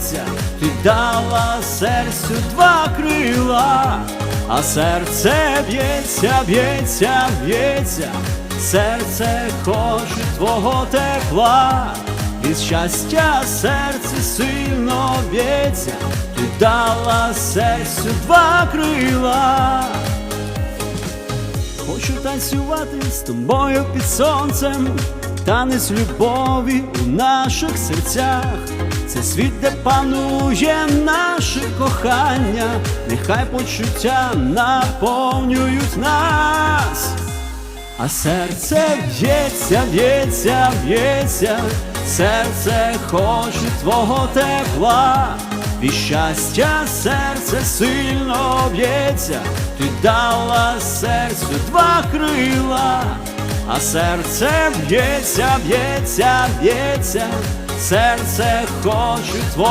б'ється, ти дала серцю два крила, а серце б'ється, б'ється, б'ється, серце хоче твого тепла, від щастя серце сильно б'ється, ти дала серцю два крила. Хочу танцювати з тобою під сонцем, танець любові у наших серцях. Це світ, де панує наше кохання, нехай почуття наповнюють нас, а серце б'ється, б'ється, б'ється, серце хоче твого тепла, від щастя серце сильно б'ється, ти дала серцю два крила, а серце б'ється, б'ється, б'ється, серце хоче твого.